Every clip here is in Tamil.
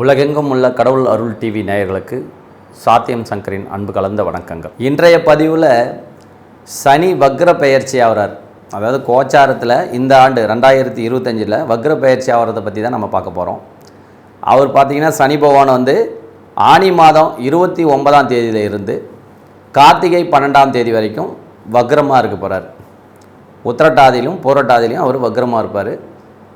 உலகெங்கும் உள்ள கடவுள் அருள் டிவி நேயர்களுக்கு சாத்தியம் சங்கரின் அன்பு கலந்த வணக்கங்கள். இன்றைய பதிவில் சனி வக்ர பெயர்ச்சி ஆகிறார் அதாவது கோச்சாரத்தில் இந்த ஆண்டு ரெண்டாயிரத்தி இருபத்தஞ்சில் வக்ர பெயர்ச்சி ஆகிறத பற்றி தான் நம்ம பார்க்க போகிறோம் அவர் பார்த்திங்கன்னா சனி பகவான் வந்து ஆனி மாதம் இருபத்தி ஒன்பதாம் தேதியில் இருந்து கார்த்திகை பன்னெண்டாம் தேதி வரைக்கும் வக்ரமாக இருக்க போகிறார் உத்திரட்டாதியிலும் பூரட்டாதியிலும் அவர் வக்ரமாக இருப்பார்.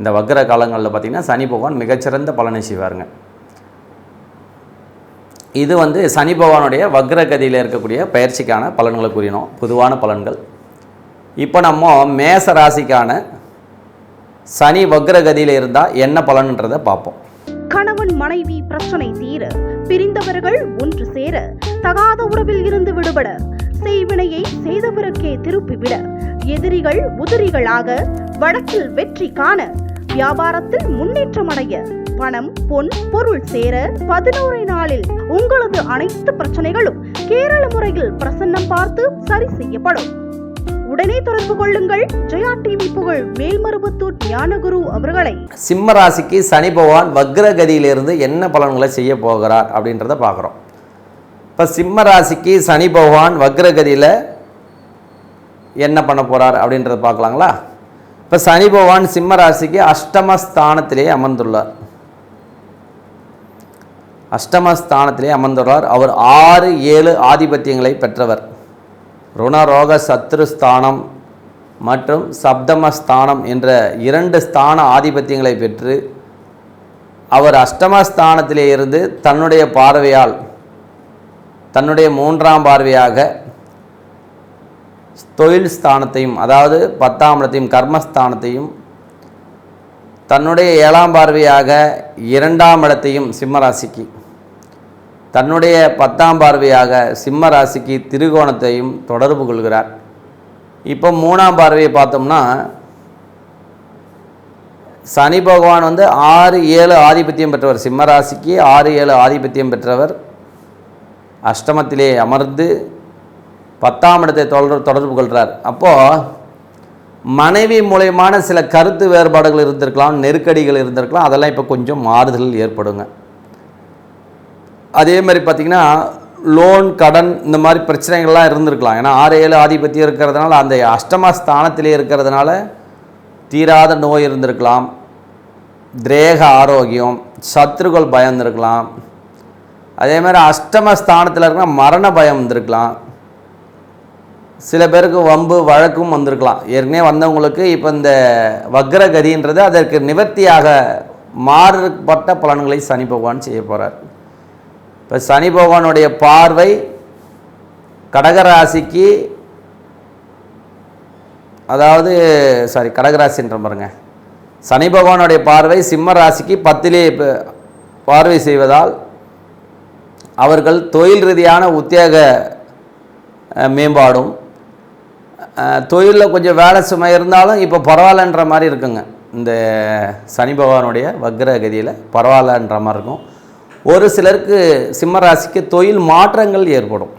இந்த வக்ர காலங்களில் பார்த்திங்கன்னா சனி பகவான் மிகச்சிறந்த பலனை செய்வாருங்க. இது வந்து சனி பகவானுடைய வக்ரகதியில் இருக்கக்கூடிய பயிற்சிக்கான பலன்களை கூறினோம். பொதுவான பலன்கள். இப்போ நம்ம மேச ராசிக்கான சனி வக்ரகதியில் இருந்தால் என்ன பலன்ன்றதை பார்ப்போம். கணவன் மனைவி பிரச்சனை தீர பிரிந்தவர்கள் ஒன்று சேர தகாத உறவில் இருந்து விடுபட செய்வினையை செய்தவருக்கே திருப்பிவிட எதிரிகள் உதிரிகளாக வடக்கில் வெற்றி காண வியாபாரத்தில் முன்னேற்றம் அடைய பணம் பொன் பொருள் சேர பதினோரு நாளில் உங்களது அனைத்து பிரச்சனைகளும் கேரள முறையில் பிரசன்னம் பார்த்து சரி செய்யப்படும். உடனே தொடர்பு கொள்ளுங்கள். ஜெயா டிவி புகழ் மேல்மருவத்தூர் ஞானகுரு அவர்களை. சிம்ம ராசிக்கு சனி பகவான் வக்ரகதியிலிருந்து என்ன பலன்களை செய்ய போகிறார் அப்படின்றத பார்க்குறோம். இப்போ சிம்ம ராசிக்கு சனி பகவான் வக்ரகதியில் என்ன பண்ண போகிறார் அப்படின்றத பார்க்கலாங்களா? இப்போ சனி பகவான் சிம்ம ராசிக்கு அஷ்டமஸ்தானத்திலே அமர்ந்துள்ளார். அஷ்டமஸ்தானத்திலே அமர்ந்துள்ளார். அவர் ஆறு ஏழு ஆதிபத்தியங்களை பெற்றவர். ருணரோக சத்ருஸ்தானம் மற்றும் சப்தமஸ்தானம் என்ற இரண்டு ஸ்தான ஆதிபத்தியங்களை பெற்று அவர் அஷ்டமஸ்தானத்திலே இருந்து தன்னுடைய பார்வையால் தன்னுடைய மூன்றாம் பார்வையாக தொழில் ஸ்தானத்தையும் அதாவது பத்தாம் இடத்தையும் கர்மஸ்தானத்தையும் தன்னுடைய ஏழாம் பார்வையாக இரண்டாம் இடத்தையும் சிம்மராசிக்கு தன்னுடைய பத்தாம் பார்வையாக சிம்ம ராசிக்கு திருகோணத்தையும் தொடர்பு கொள்கிறார். இப்போ மூணாம் பார்வையை பார்த்தோம்னா சனி பகவான் வந்து ஆறு ஏழு ஆதிபத்தியம் பெற்றவர் சிம்ம ராசிக்கு ஆறு ஏழு ஆதிபத்தியம் பெற்றவர் அஷ்டமத்திலே அமர்ந்து பத்தாம் இடத்தை தொடர் தொடர்பு கொள்கிறார் அப்போது மனைவி மூலயமான சில கருத்து வேறுபாடுகள் இருந்திருக்கலாம் நெருக்கடிகள் இருந்திருக்கலாம் அதெல்லாம் இப்போ கொஞ்சம் மாறுதல் ஏற்படுங்க. அதே மாதிரி பார்த்திங்கன்னா லோன் கடன் இந்த மாதிரி பிரச்சனைகள்லாம் இருந்திருக்கலாம். ஏன்னா ஆறு ஏழு ஆதிபத்தியம் இருக்கிறதுனால அந்த அஷ்டம ஸ்தானத்திலே இருக்கிறதுனால தீராத நோய் இருந்திருக்கலாம். திரேக ஆரோக்கியம் சத்ருக்கள் பயம் இருந்திருக்கலாம் அதே மாதிரி அஷ்டம ஸ்தானத்தில் இருக்கிற மரண பயம் இருந்திருக்கலாம். சில பேருக்கு வம்பு வழக்கும் வந்திருக்கலாம். ஏற்கனவே வந்தவங்களுக்கு இப்போ இந்த வக்ரகதின்றது அதற்கு நிவர்த்தியாக மாறுபட்ட பலன்களை சனி பகவான் செய்ய போகிறார் இப்போ சனி பகவானுடைய பார்வை கடகராசிக்கு அதாவது சாரி கடகராசின்ற பாருங்க. சனி பகவானுடைய பார்வை சிம்ம ராசிக்கு பத்திலே பார்வை செய்வதால் அவர்கள் தொழில் ரீதியான உத்தியோக மேம்பாடும் தொழிலில் கொஞ்சம் வேலை சுமை இருந்தாலும் இப்போ பரவாயில்லன்ற மாதிரி இருக்குங்க. இந்த சனி பகவானுடைய வக்ரகதியில் பரவாயில்லன்ற மாதிரி இருக்கும். ஒரு சிலருக்கு சிம்ம ராசிக்கு தொழில் மாற்றங்கள் ஏற்படும்.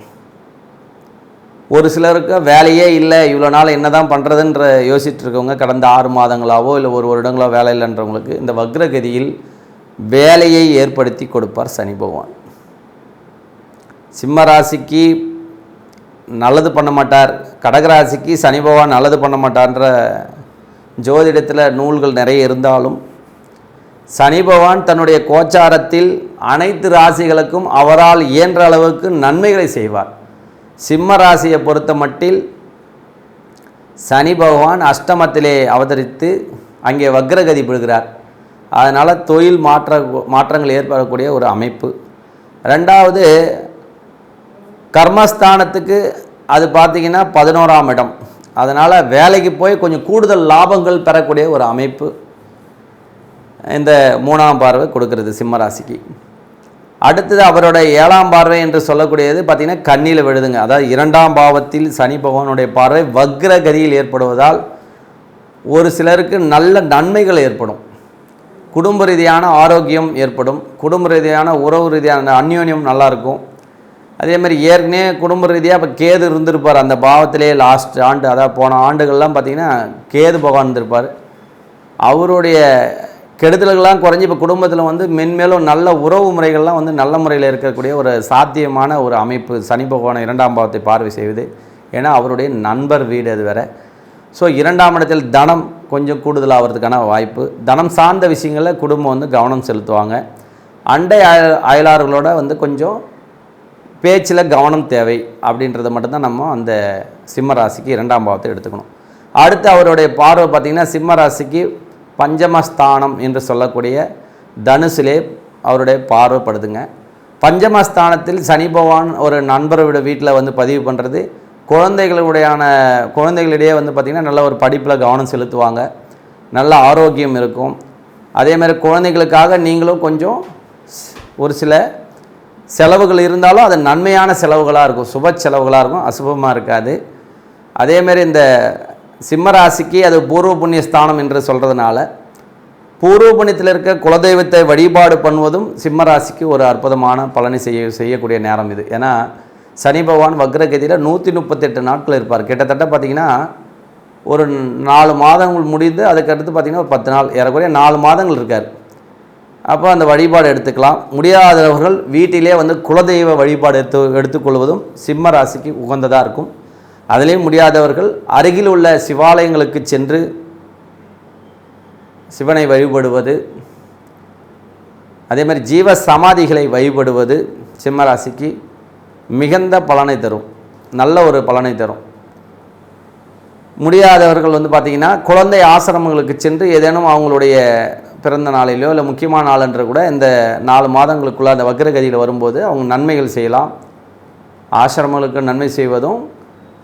ஒரு சிலருக்கு வேலையே இல்லை இவ்வளோ நாள் என்ன தான் பண்ணுறதுன்ற யோசிச்சுட்டு இருக்கவங்க கடந்த ஆறு மாதங்களாவோ இல்லை ஒரு வருடங்களோ வேலை இல்லைன்றவங்களுக்கு இந்த வக்ரகதியில் வேலையை ஏற்படுத்தி கொடுப்பார் சனி பகவான். சிம்ம ராசிக்கு நல்லது பண்ண மாட்டார். கடகராசிக்கு சனி பகவான் நல்லது பண்ண மாட்டார்ன்ற ஜோதிடத்தில் நூல்கள் நிறைய இருந்தாலும் சனி பகவான் தன்னுடைய கோச்சாரத்தில் அனைத்து ராசிகளுக்கும் அவரால் இயன்ற அளவுக்கு நன்மைகளை செய்வார். சிம்ம ராசியை பொறுத்த மட்டில் சனி பகவான் அஷ்டமத்திலே அவதரித்து அங்கே வக்ரகதி பெறுகிறார். அதனால் தொழில் மாற்ற மாற்றங்கள் ஏற்படக்கூடிய ஒரு அமைப்பு. ரெண்டாவது கர்மஸ்தானத்துக்கு அது பார்த்தீங்கன்னா பதினோராம் இடம். அதனால் வேலைக்கு போய் கொஞ்சம் கூடுதல் லாபங்கள் பெறக்கூடிய ஒரு அமைப்பு இந்த மூணாம் பார்வை கொடுக்கறது சிம்மராசிக்கு. அடுத்தது அவரோட ஏழாம் பார்வை என்று சொல்லக்கூடியது பார்த்திங்கன்னா கண்ணியில் விழுதுங்க. அதாவது இரண்டாம் பாவத்தில் சனி பகவானுடைய பார்வை வக்ரகதியில் ஏற்படுவதால் ஒரு சிலருக்கு நல்ல நன்மைகள் ஏற்படும். குடும்ப ரீதியான ஆரோக்கியம் ஏற்படும். குடும்ப ரீதியான உறவு ரீதியான அந்யோன்யம் நல்லாயிருக்கும் அதே மாதிரி ஏற்கனவே குடும்ப ரீதியாக இப்போ கேது இருந்திருப்பார். அந்த பாவத்திலே லாஸ்ட் ஆண்டு அதாவது போன ஆண்டுகள்லாம் பார்த்திங்கன்னா கேது பகவான் இருந்திருப்பார். அவருடைய கெடுதல்கள்லாம் குறைஞ்சி இப்போ குடும்பத்தில் வந்து மென்மேலும் நல்ல உறவு முறைகள்லாம் வந்து நல்ல முறையில் இருக்கக்கூடிய ஒரு சாத்தியமான ஒரு அமைப்பு சனி பகவான் இரண்டாம் பாவத்தை பார்வை செய்வது. ஏன்னா அவருடைய நண்பர் வீடு அது வேற. ஸோ இரண்டாம் இடத்தில் தனம் கொஞ்சம் கூடுதல் ஆகிறதுக்கான வாய்ப்பு. தனம் சார்ந்த விஷயங்களில் குடும்பம் வந்து கவனம் செலுத்துவாங்க. அண்டை அயல் அயலார்களோட வந்து கொஞ்சம் பேச்சில் கவனம் தேவை அப்படின்றத மட்டும்தான் நம்ம அந்த சிம்ம ராசிக்கு இரண்டாம் பாவத்தை எடுத்துக்கணும். அடுத்து அவருடைய பார்வை பார்த்திங்கன்னா சிம்ம ராசிக்கு பஞ்சமஸ்தானம் என்று சொல்லக்கூடிய தனுசிலே அவருடைய பார்வைப்படுதுங்க பஞ்சமஸ்தானத்தில் சனி பகவான் ஒரு நண்பரோட வீட்டில் வந்து பதிவு பண்ணுறது குழந்தைகளுடையான குழந்தைகளிடையே வந்து பார்த்திங்கன்னா நல்ல ஒரு படிப்பில் கவனம் செலுத்துவாங்க. நல்ல ஆரோக்கியம் இருக்கும். அதேமாதிரி குழந்தைகளுக்காக நீங்களும் கொஞ்சம் ஸ்- ஒரு சில செலவுகள் இருந்தாலும் அது நன்மையான செலவுகளாக இருக்கும். சுப செலவுகளாக இருக்கும். அசுபமாக இருக்காது. அதேமாரி இந்த சிம்மராசிக்கு அது பூர்வ புண்ணிய ஸ்தானம் என்று சொல்கிறதுனால பூர்வ புண்ணியத்தில் இருக்க குலதெய்வத்தை வழிபாடு பண்ணுவதும் சிம்மராசிக்கு ஒரு அற்புதமான பலனை செய்ய செய்யக்கூடிய நேரம் இது. ஏன்னா சனி பகவான் வக்ரகதியில் நூற்றி முப்பத்தெட்டு நாட்கள் இருப்பார். கிட்டத்தட்ட பார்த்திங்கன்னா ஒரு நாலு மாதங்கள் முடிந்து அதுக்கடுத்து பார்த்திங்கன்னா ஒரு பத்து நாள். ஏறக்குறைய நாலு மாதங்கள் இருக்கார். அப்போ அந்த வழிபாடு எடுத்துக்கலாம். முடியாதவர்கள் வீட்டிலே வந்து குலதெய்வ வழிபாடு எடுத்து எடுத்துக்கொள்வதும் சிம்ம ராசிக்கு உகந்ததாக இருக்கும். அதிலேயும் முடியாதவர்கள் அருகில் உள்ள சிவாலயங்களுக்கு சென்று சிவனை வழிபடுவது அதே மாதிரி ஜீவ சமாதிகளை வழிபடுவது சிம்ம ராசிக்கு மிகுந்த பலனை தரும். நல்ல ஒரு பலனை தரும். முடியாதவர்கள் வந்து பார்த்திங்கன்னா குழந்தை ஆசிரமங்களுக்கு சென்று ஏதேனும் அவங்களுடைய பிறந்த நாளிலோ இல்லை முக்கியமான நாளன்று கூட இந்த நாலு மாதங்களுக்குள்ளே அந்த வக்ரகதியில் வரும்போது அவங்க நன்மைகள் செய்யலாம். ஆசிரமங்களுக்கு நன்மை செய்வதும்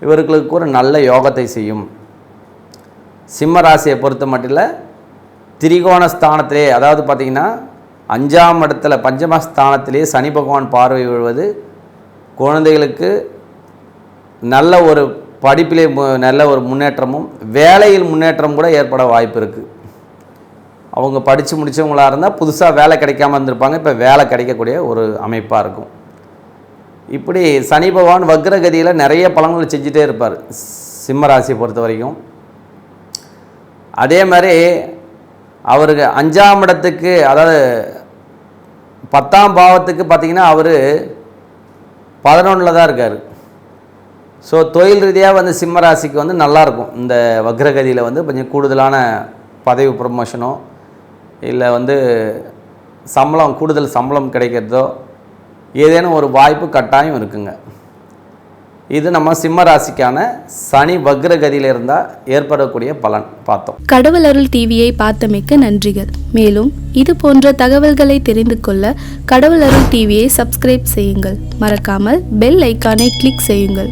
இவர்களுக்கு ஒரு நல்ல யோகத்தை செய்யும். சிம்ம ராசியை பொறுத்த மட்டில் திரிகோண ஸ்தானத்திலே அதாவது பார்த்திங்கன்னா அஞ்சாம் இடத்துல பஞ்சமஸ்தானத்திலே சனி பகவான் பார்வை விழுவது குழந்தைகளுக்கு நல்ல ஒரு படிப்பிலே நல்ல ஒரு முன்னேற்றமும் வேலையில் முன்னேற்றம் கூட ஏற்பட வாய்ப்பு இருக்குது அவங்க படித்து முடித்தவங்களாக இருந்தால் புதுசாக வேலை கிடைக்காம இருந்திருப்பாங்க. இப்போ வேலை கிடைக்கக்கூடிய ஒரு அமைப்பாக இருக்கும். இப்படி சனி பகவான் வக்ரகதியில் நிறைய பலன்கள் செஞ்சுட்டே இருப்பார். சிம்ம ராசியை பொறுத்த வரைக்கும். அதே மாதிரி அவருக்கு அஞ்சாம் இடத்துக்கு அதாவது பத்தாம் பாவத்துக்கு பார்த்தீங்கன்னா அவர் பதினொன்றில் தான் இருக்கார். ஸோ தொழில் ரீதியாக வந்து சிம்ம ராசிக்கு வந்து நல்லாயிருக்கும் இந்த வக்ரகதியில் வந்து கொஞ்சம் கூடுதலான பதவி ப்ரமோஷனோ இல்லை வந்து சம்பளம் கூடுதல் சம்பளம் கிடைக்கிறதோ ஏதேனும் ஒரு வாய்ப்பு கட்டாயம் இருக்குங்க. இது நம்ம சிம்ம ராசிக்கான சனி வக்ரகதியில் இருந்தால் ஏற்படக்கூடிய பலன் பார்த்தோம். கடவுள் அருள் டிவியை பார்த்தமைக்க நன்றிகள். மேலும் இது போன்ற தகவல்களை தெரிந்து கொள்ள கடவுள் அருள் டிவியை சப்ஸ்கிரைப் செய்யுங்கள். மறக்காமல் பெல் ஐக்கானை கிளிக் செய்யுங்கள்.